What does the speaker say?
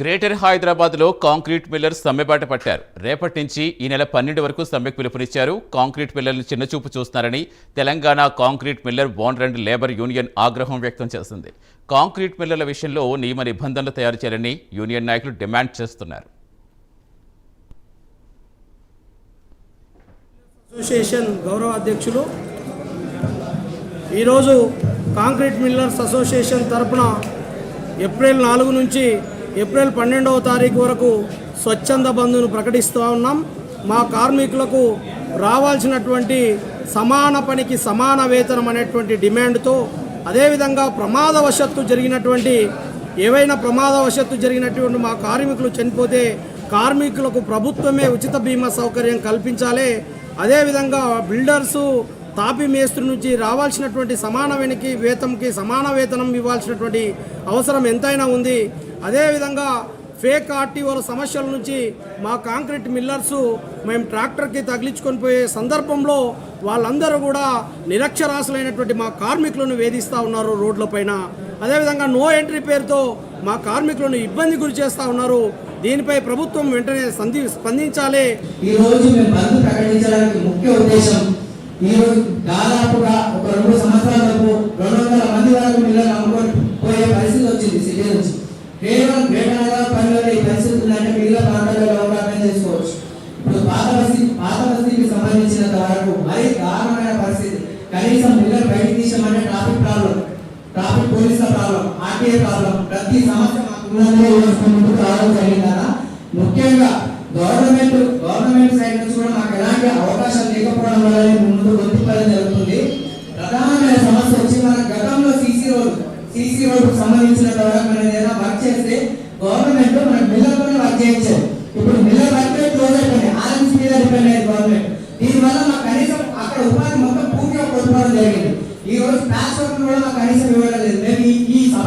Greater హైదరాబాద్లో concrete millers సమ్మెబాట పట్టారు. రేపటి నుంచి ఈ నెల పన్నెండు వరకు సమ్మెకు పిలుపునిచ్చారు. కాంక్రీట్ మిల్లర్లు చిన్నచూపు చూస్తున్నారని Telangana concrete miller bond and labour union ఆగ్రహం వ్యక్తం చేసింది. కాంక్రీట్ మిల్లర్ల విషయంలో నియమ నిబంధనలు తయారు చేయాలని యూనియన్ నాయకులు డిమాండ్ చేస్తున్నారు. అసోసియేషన్ గౌరవ అధ్యక్షులు ఈరోజు కాంక్రీట్ మిల్లర్స్ అసోసియేషన్ తరపున ఏప్రిల్ నాలుగు నుంచి ఏప్రిల్ పన్నెండవ తారీఖు వరకు స్వచ్ఛంద బంధును ప్రకటిస్తూ ఉన్నాం. మా కార్మికులకు రావాల్సినటువంటి సమాన పనికి సమాన వేతనం అనేటువంటి డిమాండ్తో అదేవిధంగా ప్రమాదవశత్తు జరిగినటువంటి ఏవైనా ప్రమాదవశత్తు జరిగినటువంటి మా కార్మికులు చనిపోతే కార్మికులకు ప్రభుత్వమే ఉచిత బీమా సౌకర్యం కల్పించాలి. అదేవిధంగా బిల్డర్సు తాపి మేస్త్రి నుంచి రావాల్సినటువంటి సమాన వెనికి వేతంకి సమాన వేతనం ఇవ్వాల్సినటువంటి అవసరం ఎంతైనా ఉంది. అదేవిధంగా ఫేక్ ఆర్టీఓల సమస్యల నుంచి మా కాంక్రీట్ మిల్లర్స్ మేము ట్రాక్టర్కి తగిలించుకొని పోయే సందర్భంలో వాళ్ళందరూ కూడా నిరక్షరాశులైనటువంటి మా కార్మికులను వేధిస్తూ ఉన్నారు రోడ్లపైన అదేవిధంగా నో ఎంట్రీ పేరుతో మా కార్మికులను ఇబ్బంది గురి చేస్తూ ఉన్నారు. దీనిపై ప్రభుత్వం వెంటనే సంధి స్పందించాలి. ఈరోజు మేము బంద్ ప్రకటించడానికి ముఖ్య ఉద్దేశం ఈ దాదాపుగా ఒక రెండు సంవత్సరాలకు రెండు వందల మంది వరకు మిల్లలు అమ్ముకొని పోయే పరిస్థితి వచ్చింది సిటీ నుంచి. కేవలం గ్రేటర్ హైదరాబాద్ పరిధిలో ఈ పరిస్థితి మిగిలిన ప్రాంతాల్లో ఎలా అర్థం చేసుకోవచ్చు. ఇప్పుడు పాత బస్తీ పాత బస్తీకి సంబంధించినంత వరకు మరీ దారుణమైన పరిస్థితి. కనీసం మిల్లర్ బయటికి తీసామంటే ట్రాఫిక్ ప్రాబ్లం ట్రాఫిక్ పోలీసుల ప్రాబ్లం ఆర్టీఏ ప్రాబ్లం ప్రతి సమస్య మాకు ఉన్నదే ముందుకు రావడం జరిగిందన్న. ముఖ్యంగా గవర్నమెంట్ రోడ్ సీసీ సంబంధించిన వరకు మనం ఏదైనా వర్క్ చేస్తే గవర్నమెంట్ మనం మిల్లర్ పైన వర్క్ చేయొచ్చు. ఇప్పుడు మిల్లర్ వర్క్ క్లోజ్ అయిపోయింది. ఆర్ఎంసీ మీద డిపెండ్ అయ్యింది గవర్నమెంట్ దీనివల్ల మాకు కనీసం అక్కడ ఉపాధి మొత్తం పూర్తిగా కోల్పోవడం జరిగింది. ఈ రోజు ప్లాస్ వర్క్ కూడా మాకు కనీసం ఇవ్వడం లేదు. మేము ఈ సభ